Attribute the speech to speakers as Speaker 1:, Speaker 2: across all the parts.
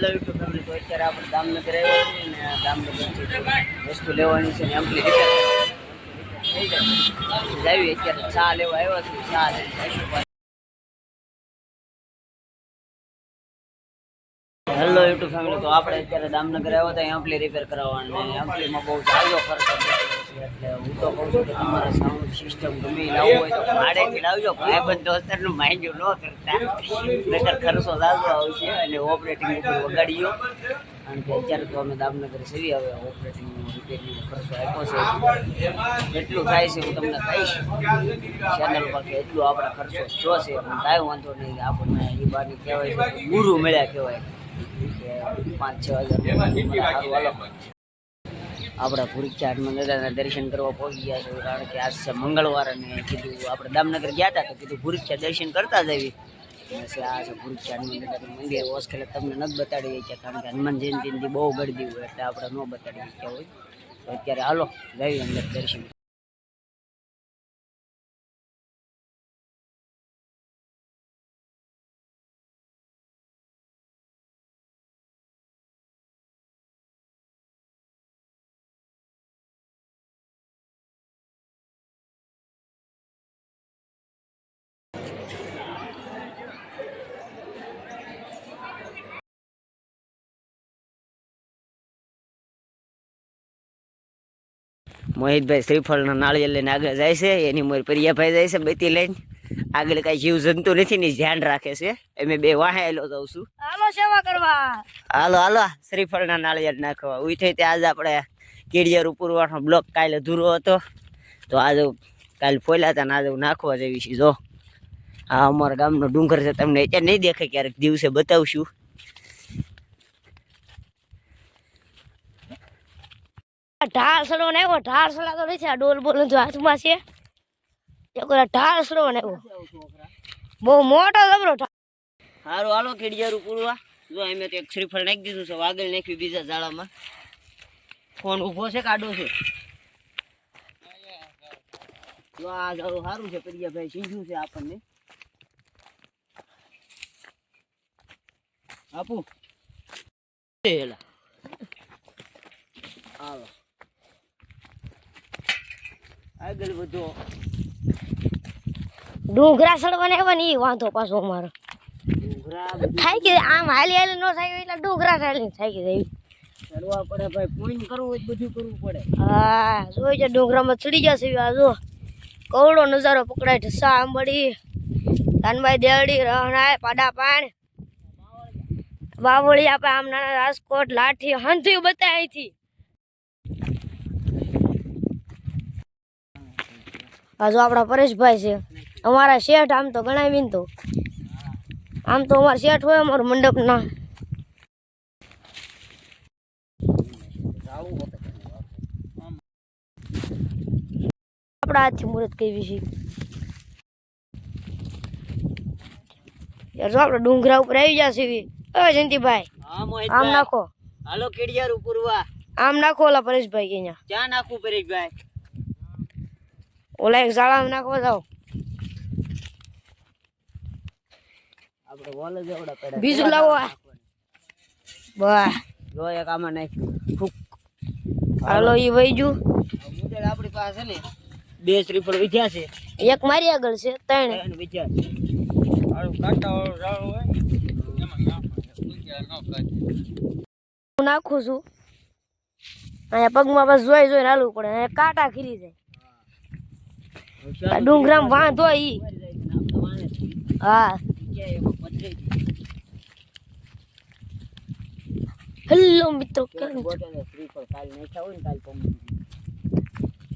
Speaker 1: Hello YouTube તમને તો અત્યારે આપણે દામનગર આવ્યા છીએ ને દામનગરથી વસ્તુ લેવાની છે ને અત્યારે ચા લેવા આવ્યા છું ચા લઈને હેલો યુટ્યુબ ફેમિલી તો આપણે અત્યારે દામનગર આવ્યા હતા એમ્પલી રિપેર કરાવવા અને એમ્પલીમાં બહુ સારો ખર્ચ છે એટલે હું તો કહું છું કે તમારે સાઉન્ડ સિસ્ટમ ગમે લાવવું હોય તો ભાડેથી લાવજો. ભાઈબંધ દોસ્તરનું માંગ્યું ન કરતા. નકર ખર્ચો લાગવો આવશે અને ઓપરેટિંગ ઉપર વગાડીયો કારણ કે અત્યારે તો અમે દામનગર સેવી આવે ઓપરેટિંગ રિપેરિંગ ખર્ચો આપ્યો છે. એટલું થાય છે હું તમને કહીશ. ચેનલ પર કે એટલું આપણા ખર્ચો જોશે પણ કાંઈ વાંધો નહીં, આપણને એ બાની કહેવાય છે ગુરુ મળ્યા કહેવાય. પાંચ છ હજાર આપણા પુરી ચાટમાં દાદાના દર્શન કરવા પહોંચી ગયા છે, કારણ કે આજ છે મંગળવાર અને કીધું, આપણે દામનગર ગયા હતા તો કીધું પુરી દર્શન કરતા જઈએ છે આ છે પુરી ચાટમાં દાદાનું મંદિર. હોસ્ટેલ તમને નથી બતાડી છે કારણ કે હનુમાન જયંતિથી બહુ ગળદી હોય, એટલે આપણે ન બતાડી શક્યા હોય. તો અત્યારે હાલો, જઈએ અંદર દર્શન મોહિતભાઈ શ્રીફળના નાળિયેર લઈને આગળ જાય છે એની મોર પરિયાભાઈ જાય છે બેતી લઈને. આગળ કાંઈ જીવ જંતુ નથી ને ધ્યાન રાખે છે. અમે બે વાહે આવેલો જાઉં છું.
Speaker 2: હાલો સેવા કરવા.
Speaker 1: હાલો હાલો શ્રીફળના નાળિયેર નાખવા. ઉઈ થઈ તે આજે આપણે કેડિયર ઉપરવાનો બ્લોક કાલે અધૂરો હતો. તો આજે કાલે ફોલ્યા હતા ને આજે નાખવા જેવી છે. જો આ અમારા ગામનો ડુંગર છે તમને અત્યારે નહીં દેખાય ક્યારેક દિવસે બતાવશું.
Speaker 2: ઢાળ સડો ને આવ્યો ઢાળસડા તો નથી, આ ડોલ બોલ જો હાથમાં છે. એક ઢાળસડો ઢાળ ને આવ્યો બહુ મોટો જબરો
Speaker 1: હારું, હાલો ખેડિયારું પૂરવા જો તો એક શ્રીફળ નાખી દીધું છે, વાગલ નાખ્યું બીજા ઝાડામાં. ફોન ઊભો છે કાઢો છે. આ જાળું સારું છે પ્રિયાભાઈ સીધું છે આપણને. આપું. હાલો. આગળ વધો.
Speaker 2: ડુંગરા સડવાને ને એ વાંધો પાછો અમારો. થાય કે આમ હાલી હાલી ન થાય એટલે ડુંગરા હાલી થાય કે જાય
Speaker 1: ચડવા પડે ભાઈ પોઈન્ટ કરવું હોય તો બધું કરવું પડે.
Speaker 2: હા જોઈ છે ડુંગરામાં ચડી જશે આ જો. કવડો નજારો પકડાય ઢસા આંબડી કાનભાઈ દેવડી રહણાય પાડા પાણ બાવળી આપણે આમ નાના રાજકોટ લાઠી હંથી બતાવી અહીંથી આ જો આપણા પરેશભાઈ છે. અમારા શેઠ આમ તો ગણાવીને તો. આમ તો અમારા શેઠ હોય અમારું મંડપના આપણા હાથથી મુહૂર્ત કેવી છે. યાર જો આપણે ડુંગરા ઉપર આવી જશે હવે જયંતિભાઈ
Speaker 1: હા
Speaker 2: આમ
Speaker 1: મોહિતભાઈ
Speaker 2: નાખો.
Speaker 1: હાલો કેડિયાર ઉપરવા
Speaker 2: આમ નાખો ઓલા પરેશભાઈ કે અહીંયા.
Speaker 1: ક્યાં નાખવું પરેશભાઈ.
Speaker 2: ઓલા એક ઝાડામાં નાખવા જાઓ.
Speaker 1: આપણે વોલ જ એવડા પડ્યા.
Speaker 2: બીજું લાવો બા
Speaker 1: જો એક આમાં નાખ્યું. ફૂક.
Speaker 2: હાલો ઈ વૈજુ
Speaker 1: મુદલ આપણી પાસે ને બે શ્રીફળ વિધ્યા છે.
Speaker 2: એક મારી આગળ છે ત્રણ.
Speaker 1: વિધ્યા છે. આળું કાટા વાળું રાળું હોય
Speaker 2: નાખું છું. અહીંયા પગમાં બસ જોઈ જોઈને હાલવું પડે. કાંટા ખીલી જાય. ડુંગરામાં વાંધો ઈ હા હેલો મિત્રો કેમ?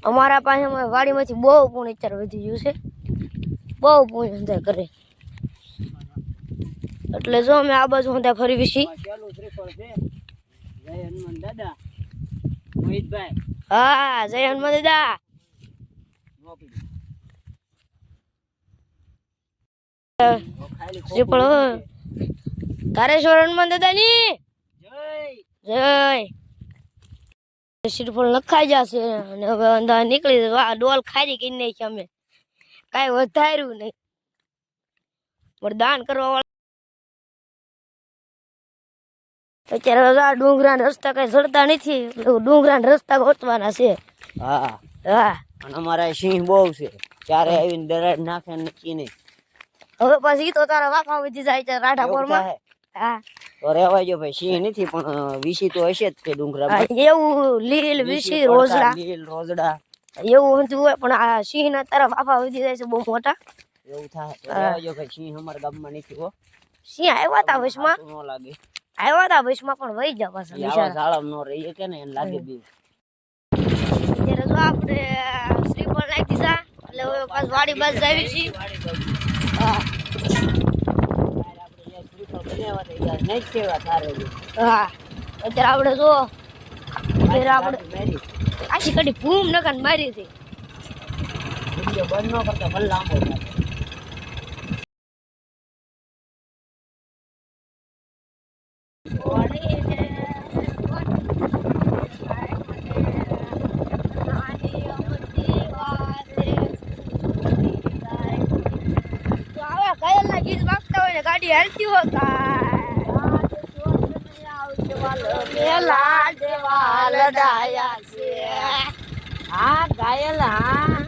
Speaker 2: અમારા પાસે અમે વાડીમાંથી બહુ અત્યારે વધી ગયું છે બહુ પૂર્ણ ધંધા કરે એટલે જો અમે આ બાજુ ધંધા ફરી વિશી હા જય હનુમાન દાદા શ્રીફળ હો. તારેશ્વર હનુમાન દાદાની. જય. શ્રીફળ નખાઈ જશે અને હવે અંદર નીકળી. ડોલ ખારી કરી નાખી અમે. કાંઈ વધાર્યું નહીં. પણ દાન કરવા વાળા અત્યારે આ ડુંગરાના રસ્તા કઈ ચડતા નથી. ડુંગરા ડુંગરાના રસ્તા ગોતવાના છે.
Speaker 1: હા.
Speaker 2: હા.
Speaker 1: અને અમારા સિંહ બહુ છે. ક્યારે આવીને દરાડ નાખે નક્કી નહીં.
Speaker 2: હવે પછી તો તારા વાફા વધી જાય છે
Speaker 1: થાય.
Speaker 2: હા.
Speaker 1: રેવાય જો ભાઈ સિંહ નથી પણ વિશી તો હશે જ તે ડુંગરા
Speaker 2: એવું લીલ વિશી રોજડા
Speaker 1: લીલ રોજડા
Speaker 2: એવું હતું હોય પણ આ સિંહ ના તારા વાફા વધી જાય છે બહુ મોટા.
Speaker 1: એવું થાય. રેવાય ભાઈ સિંહ અમારા ગામમાં નથી હો.
Speaker 2: સિંહ આવ્યા હતા
Speaker 1: વશમાં ન લાગે.
Speaker 2: આવ્યા હતા વશમાં પણ વહી ગયા પાછા
Speaker 1: આવા ઝાડમ ન રહીએ કે ને એને લાગે બી
Speaker 2: અત્યારે જો આપણે શ્રીફળ નાખી દીધા. એટલે હવે પાછ વાડી બાજુ જાવી છીએ. અત્યારે આપણે જો આપણે આશી કડી ભૂમ નકાન મારી હતી
Speaker 1: બંધ ન કરતા
Speaker 2: ગીત વાગતા હોય ને ગાડી હાલતી લડાયા છે. હા ગાયલ હા